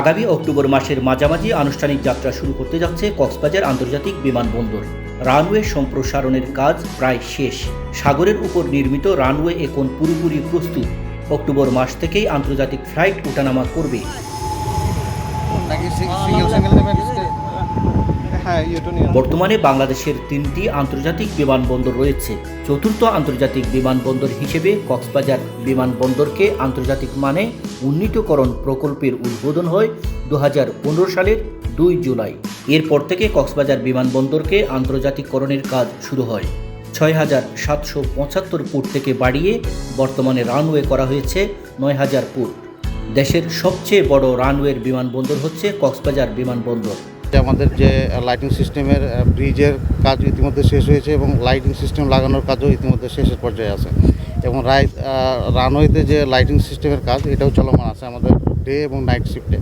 আগামী অক্টোবর মাসের মাঝামাঝি আনুষ্ঠানিক যাত্রা শুরু করতে যাচ্ছে কক্সবাজার আন্তর্জাতিক বিমানবন্দর। রানওয়ে সম্প্রসারণের কাজ প্রায় শেষ। সাগরের উপর নির্মিত রানওয়ে এখন পুরোপুরি প্রস্তুত। অক্টোবর মাস থেকেই আন্তর্জাতিক ফ্লাইট ওঠানামা করবে। বর্তমানে বাংলাদেশের তিনটি আন্তর্জাতিক বিমানবন্দর রয়েছে। চতুর্থ আন্তর্জাতিক বিমানবন্দর হিসেবে কক্সবাজার বিমানবন্দরকে আন্তর্জাতিক মানে উন্নীতকরণ প্রকল্পের উদ্বোধন হয় দু হাজার পনেরো সালের দুই জুলাই। এরপর থেকে কক্সবাজার বিমানবন্দরকে আন্তর্জাতিককরণের কাজ শুরু হয়। ছয় হাজার সাতশো পঁচাত্তর ফুট থেকে বাড়িয়ে বর্তমানে রানওয়ে করা হয়েছে নয় হাজার ফুট। দেশের সবচেয়ে বড় রানওয়ের বিমানবন্দর হচ্ছে কক্সবাজার বিমানবন্দর। আমাদের যে লাইটিং সিস্টেমের ব্রিজের কাজ ইতিমধ্যে শেষ হয়েছে এবং লাইটিং সিস্টেম লাগানোর কাজও ইতিমধ্যে শেষের পর্যায়ে আছে। এবং রাই রানওয়েতে যে লাইটিং সিস্টেমের কাজ, এটাও চলমান আছে আমাদের ডে এবং নাইট শিফটে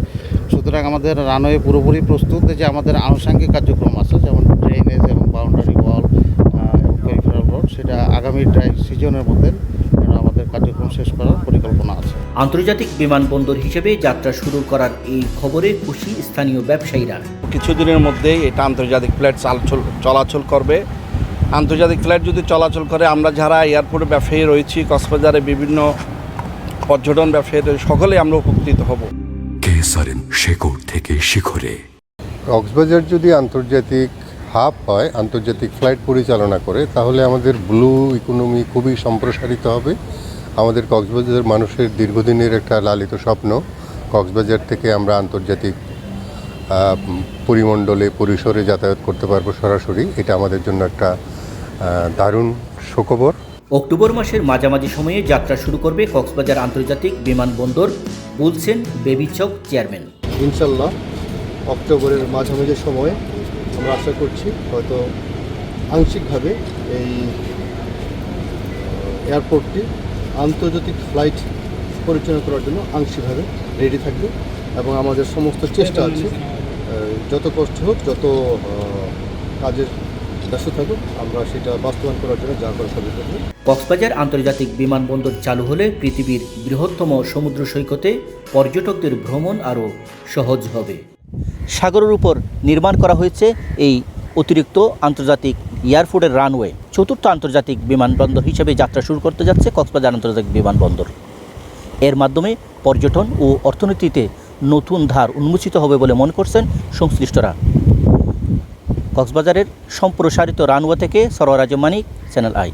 সুতরাং আমাদের রানওয়ে পুরোপুরি প্রস্তুত যে আমাদের আনুষঙ্গিক কার্যক্রম আছে, যেমন ড্রেনেজ এবং বাউন্ডারি ওয়াল সেটা আগামী ড্রাই সিজনের মধ্যে কার্যক্রম শেষ করার পরিকল্পনা আছে। আন্তর্জাতিক বিমানবন্দর হিসেবে যাত্রা শুরু করার এই খবরে খুশি স্থানীয় ব্যবসায়ীরা। কিছুদিনের মধ্যেই এটা আন্তর্জাতিক ফ্লাইট চালচল চলাচল করবে। আন্তর্জাতিক ফ্লাইট যদি চলাচল করে আমরা যারা এয়ারপোর্টে ব্যবসায়ী রয়েছি কক্সবাজারে বিভিন্ন পর্যটন ব্যবসায়ী সকলে আমরা উপকৃত হব। কেসারেন শেকড় থেকে শিখরে। কক্সবাজার যদি আন্তর্জাতিক হাব হয় আন্তর্জাতিক ফ্লাইট পরিচালনা করে তাহলে আমাদের ব্লু ইকোনমি খুবই সম্প্রসারিত হবে। আমাদের কক্সবাজারের মানুষের দীর্ঘদিনের একটা লালিত স্বপ্ন। কক্সবাজার থেকে আমরা আন্তর্জাতিক পরিমণ্ডলে পরিসরে যাতায়াত করতে পারব সরাসরি। এটা আমাদের জন্য একটা দারুণ সুখবর। অক্টোবর মাসের মাঝামাঝি সময়ে যাত্রা শুরু করবে কক্সবাজার আন্তর্জাতিক বিমানবন্দর বলছেন বেবিচক চেয়ারম্যান। ইনশাল্লাহ অক্টোবরের মাঝামাঝি সময়ে আমরা আশা করছি হয়তো আংশিকভাবে এই এয়ারপোর্টটি আন্তর্জাতিক ফ্লাইট পরিচালনা করার জন্য আংশিকভাবে রেডি থাকবে এবং আমাদের সমস্ত চেষ্টা আছে। যত কষ্ট হোক যত কাজের ব্যস্ত থাকুক আমরা সেটা বাস্তবায়ন করার জন্য যা করা সবই করব কক্সবাজার আন্তর্জাতিক বিমানবন্দর চালু হলে পৃথিবীর বৃহত্তম সমুদ্র সৈকতে পর্যটকদের ভ্রমণ আরও সহজ হবে। সাগরের উপর নির্মাণ করা হয়েছে এই অতিরিক্ত আন্তর্জাতিক এয়ারপোর্টের রানওয়ে চতুর্থ আন্তর্জাতিক বিমানবন্দর হিসেবে যাত্রা শুরু করতে যাচ্ছে কক্সবাজার আন্তর্জাতিক বিমানবন্দর। এর মাধ্যমে পর্যটন ও অর্থনীতিতে নতুন ধার উন্মোচিত হবে বলে মনে করছেন সংশ্লিষ্টরা। কক্সবাজারের সম্প্রসারিত রানওয়ে থেকে সরোয়ারাজ মানিক চ্যানেল আই